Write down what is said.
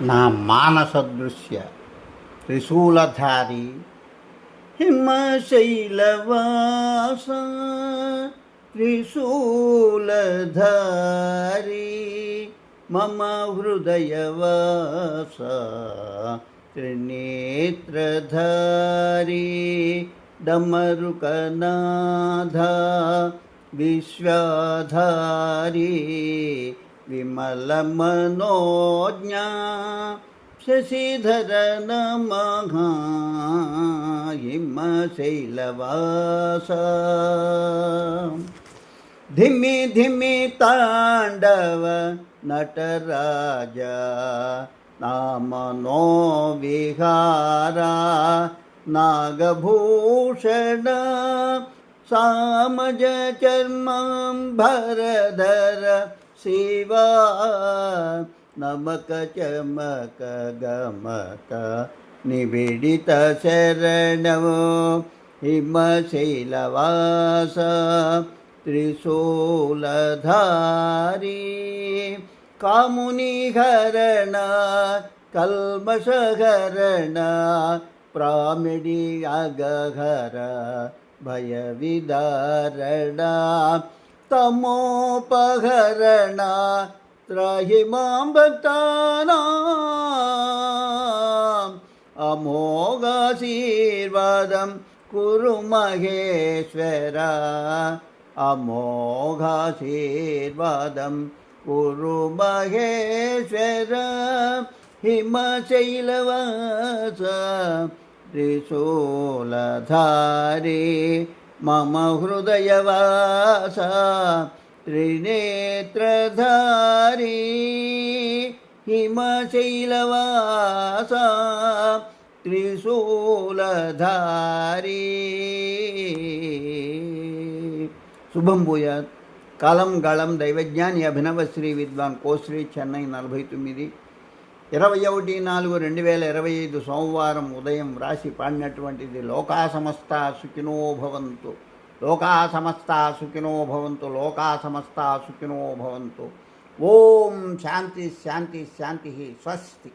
నా మానసదృశ్య త్రిశూలధారి హిమశైలవాస త్రిశూలధారి మమ హృదయవాస త్రినేత్రధారి డమరుకనాథ విశ్వధారి विमलमनोज्ञा शशिधर नमः हिमशैलवासा धिमि धिमि ताण्डव नटराज नामनो विहारा नागभूषण सामज चर्मां भरधर शिवा नमक चमक गमक निबिडित चमकगमत निबिडितशरणशैलवास त्रिशूलधारी कामुनिहरण कल्मषहरण प्रामि अगघर भयविधारणा ತಮೋಪಹರಣ ತ್ರಹಿಮಾಂಬಕ್ತಾನ ಅಮೋಘಾಶೀರ್ವಾದಂ ಕುರು ಮಹೇಶ್ವರ ಅಮೋಘಾಶೀರ್ವಾದಂ ಕುರು ಮಹೇಶ್ವರ ಹಿಮಶೈಲವಾಸ त्रिशूलधारी అమోఘాశీర్వాదం కురు మహేశ్వర హిమశైలవాస మమ హృదయవాస త్రినేత్రధారి హిమశైలవాస త్రిశూలధారీ శుభం భూయాత్ కాలం గళం దైవజ్ఞాని అభినవ శ్రీ విద్వాన్ కోశ్రీ చెన్నై నలభై తొమ్మిది ఇరవై ఒకటి నాలుగు రెండు వేల ఇరవై ఐదు సోమవారం ఉదయం రాసి పాడినటువంటిది లోకా సమస్త సుఖినో భవంతు. లోకా సమస్త సుఖినో భవంతు లోకా సమస్త సుఖినో భవంతు. ఓం శాంతి శాంతి శాంతి స్వస్తి.